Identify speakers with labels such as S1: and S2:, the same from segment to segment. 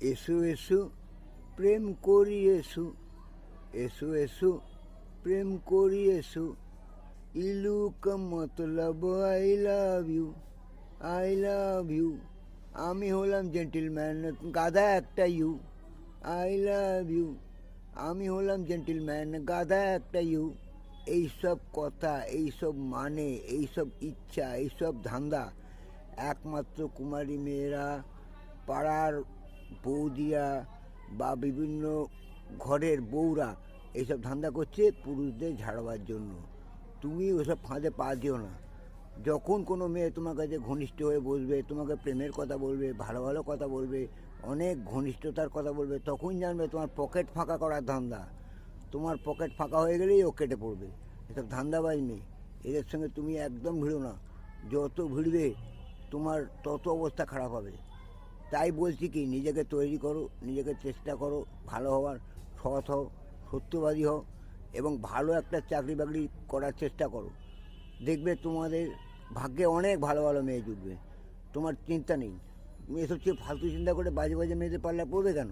S1: এসো, এসু, প্রেম করি, এসু। এসু, এসো, প্রেম করি, এসো। ইলু কা মতলব, I love you, I love you. আমি হলাম জেন্টিলম্যান, গাধা একটা ইউ, আই লাভ ইউ। আমি হলাম জেন্টিলম্যান, গাধা একটা ইউ। এইসব কথা, এইসব মানে এইসব ইচ্ছা, এইসব ধান্দা। একমাত্র কুমারী মেয়েরা পাড়ার বৌদিরা বা বিভিন্ন ঘরের বউরা এইসব ধান্দা করছে পুরুষদের ঝাড়বার জন্য। তুমি ওসব ফাঁদে পা দিও না। যখন কোনো মেয়ে তোমার কাছে ঘনিষ্ঠ হয়ে বসবে তোমাকে প্রেমের কথা বলবে, ভালো ভালো কথা বলবে, অনেক ঘনিষ্ঠতার কথা বলবে, তখন জানবে তোমার পকেট ফাঁকা করার ধান্দা। তোমার পকেট ফাঁকা হয়ে গেলেই ও কেটে পড়বে। এসব ধান্দাবাজ নেই এদের সঙ্গে তুমি একদম ভিড়ো না। যত ভিড়বে, তোমার তত অবস্থা খারাপ হবে। তাই বলছি কি, নিজেকে তৈরি করো, নিজেকে চেষ্টা করো, ভালো হওয়ার সৎ হও, সত্যবাদী হও, এবং ভালো একটা চাকরি বাকরি করার চেষ্টা করো। দেখবে তোমাদের ভাগ্যে অনেক ভালো ভালো মেয়ে জুটবে। তোমার চিন্তা নেই। তুমি এসব চেয়ে ফালতু চিন্তা করে বাজে বাজে মেয়েদের পাল্লায় পড়বে কেন?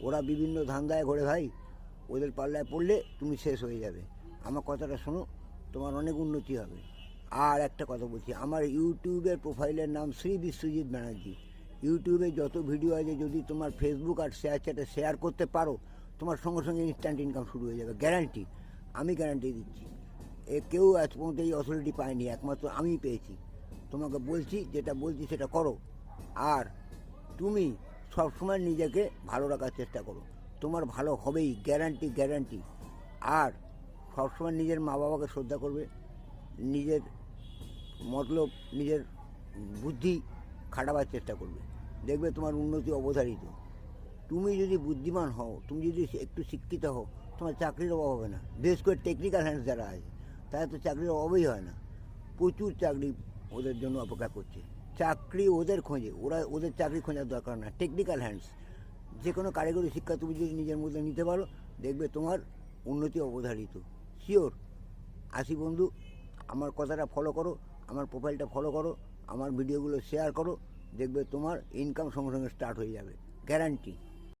S1: ওরা বিভিন্ন ধান্দায় ঘোরে ভাই। ওদের পাল্লায় পড়লে তুমি শেষ হয়ে যাবে। আমার কথাটা শোনো, তোমার অনেক উন্নতি হবে। আর একটা কথা বলছি, আমার ইউটিউবের প্রোফাইলের নাম শ্রী বিশ্বজিৎ ব্যানার্জি। ইউটিউবে যত ভিডিও আছে, যদি তোমার ফেসবুক আর শেয়ার চ্যাটে শেয়ার করতে পারো, তোমার সঙ্গে সঙ্গে ইনস্ট্যান্ট ইনকাম শুরু হয়ে যাবে গ্যারান্টি আমি গ্যারান্টি দিচ্ছি। এ কেউ আজ পর্যন্ত এই অথরিটি পায়নি, একমাত্র আমি পেয়েছি। তোমাকে বলছি, যেটা বলছি সেটা করো। আর তুমি সবসময় নিজেকে ভালো রাখার চেষ্টা করো। তোমার ভালো হবেই গ্যারান্টি গ্যারান্টি আর সবসময় নিজের মা বাবাকে শ্রদ্ধা করবে। নিজের মতলব, নিজের বুদ্ধি খাটাবার চেষ্টা করবে। দেখবে তোমার উন্নতি অবধারিত। তুমি যদি বুদ্ধিমান হও, তুমি যদি একটু শিক্ষিত হও, তোমার চাকরির অভাব হবে না। বিশেষ করে টেকনিক্যাল হ্যান্ডস যারা আছে, তারা তো চাকরির অভাবই হয় না। প্রচুর চাকরি ওদের জন্য অপেক্ষা করছে। চাকরি ওদের খোঁজে। ওরা ওদের চাকরি খোঁজার দরকার না। টেকনিক্যাল হ্যান্ডস যে কোনো কারিগরি শিক্ষা তুমি যদি নিজের মধ্যে নিতে পারো, দেখবে তোমার উন্নতি অবধারিত। শিওর আসি বন্ধু, আমার কথাটা ফলো করো, আমার প্রোফাইলটা ফলো করো। আমার ভিডিওগুলো শেয়ার করো দেখবে তোমার ইনকাম সঙ্গে সঙ্গে স্টার্ট হয়ে যাবে। গ্যারান্টি